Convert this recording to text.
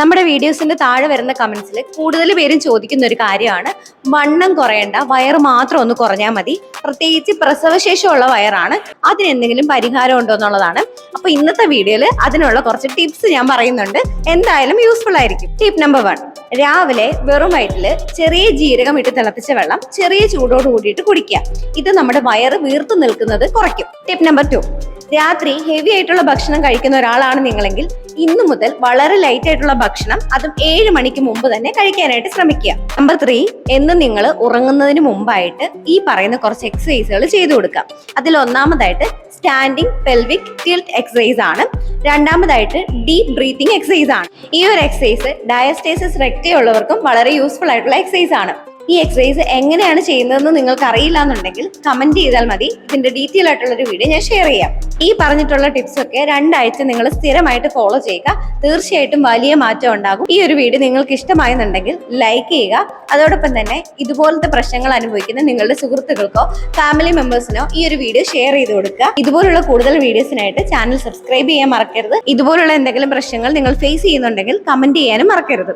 നമ്മുടെ വീഡിയോസിന്റെ താഴെ വരുന്ന കമന്റ്സിൽ കൂടുതൽ പേരും ചോദിക്കുന്ന ഒരു കാര്യമാണ്. വണ്ണം കുറയണ്ട വയർ മാത്രം ഒന്ന് കുറഞ്ഞാൽ മതി. പ്രത്യേകിച്ച് പ്രസവശേഷമുള്ള വയറാണ്. അതിനെന്തെങ്കിലും പരിഹാരം ഉണ്ടോ എന്നുള്ളതാണ്. അപ്പൊ ഇന്നത്തെ വീഡിയോയിൽ അതിനുള്ള കുറച്ച് ടിപ്സ് ഞാൻ പറയുന്നുണ്ട്. എന്തായാലും യൂസ്ഫുൾ ആയിരിക്കും. ടിപ്പ് നമ്പർ വൺ രാവിലെ വെറും വയറ്റിൽ ചെറിയ ജീരകം ഇട്ട് തിളപ്പിച്ച വെള്ളം ചെറിയ ചൂടോട് കൂടിയിട്ട് കുടിക്കുക. ഇത് നമ്മുടെ വയറ് വീർത്തു നിൽക്കുന്നത് കുറയ്ക്കും. ടിപ്പ് നമ്പർ ടു രാത്രി ഹെവി ആയിട്ടുള്ള ഭക്ഷണം കഴിക്കുന്ന ഒരാളാണ് നിങ്ങളെങ്കിൽ ഇന്നു മുതൽ വളരെ ലൈറ്റ് ആയിട്ടുള്ള ഭക്ഷണം അതും ഏഴ് മണിക്ക് മുമ്പ് തന്നെ കഴിക്കാനായിട്ട് ശ്രമിക്കുക. നമ്പർ ത്രീ എന്ന് നിങ്ങൾ ഉറങ്ങുന്നതിന് മുമ്പായിട്ട് ഈ പറയുന്ന കുറച്ച് എക്സസൈസുകൾ ചെയ്തു കൊടുക്കാം അതിൽ ഒന്നാമതായിട്ട് സ്റ്റാൻഡിങ് പെൽവിക് ടിൽറ്റ് എക്സസൈസ് ആണ്. രണ്ടാമതായിട്ട് ഡീപ് ബ്രീത്തിങ് എക്സസൈസ് ആണ്. ഈ ഒരു എക്സസൈസ് ഡയസ്റ്റേസിസ് റെക്റ്റേ ഉള്ളവർക്കും വളരെ യൂസ്ഫുൾ ആയിട്ടുള്ള എക്സസൈസ് ആണ്. ഈ എക്സസൈസ് എങ്ങനെയാണ് ചെയ്യുന്നതെന്ന് നിങ്ങൾക്ക് അറിയില്ല എന്നുണ്ടെങ്കിൽ കമന്റ് ചെയ്താൽ മതി. ഇതിന്റെ ഡീറ്റെയിൽ ആയിട്ടുള്ള ഒരു വീഡിയോ ഞാൻ ഷെയർ ചെയ്യാം. ഈ പറഞ്ഞിട്ടുള്ള ടിപ്സ് ഒക്കെ രണ്ടാഴ്ച നിങ്ങൾ സ്ഥിരമായിട്ട് ഫോളോ ചെയ്യുക. തീർച്ചയായിട്ടും വലിയ മാറ്റം ഉണ്ടാകും. ഈ ഒരു വീഡിയോ നിങ്ങൾക്ക് ഇഷ്ടമായെന്നുണ്ടെങ്കിൽ ലൈക്ക് ചെയ്യുക. അതോടൊപ്പം തന്നെ ഇതുപോലത്തെ പ്രശ്നങ്ങൾ അനുഭവിക്കുന്ന നിങ്ങളുടെ സുഹൃത്തുക്കൾക്കോ ഫാമിലി മെമ്പേഴ്സിനോ ഈ ഒരു വീഡിയോ ഷെയർ ചെയ്ത് കൊടുക്കുക. ഇതുപോലുള്ള കൂടുതൽ വീഡിയോസിനായിട്ട് ചാനൽ സബ്സ്ക്രൈബ് ചെയ്യാൻ മറക്കരുത്. ഇതുപോലുള്ള എന്തെങ്കിലും പ്രശ്നങ്ങൾ നിങ്ങൾ ഫേസ് ചെയ്യുന്നുണ്ടെങ്കിൽ കമന്റ് ചെയ്യാനും മറക്കരുത്.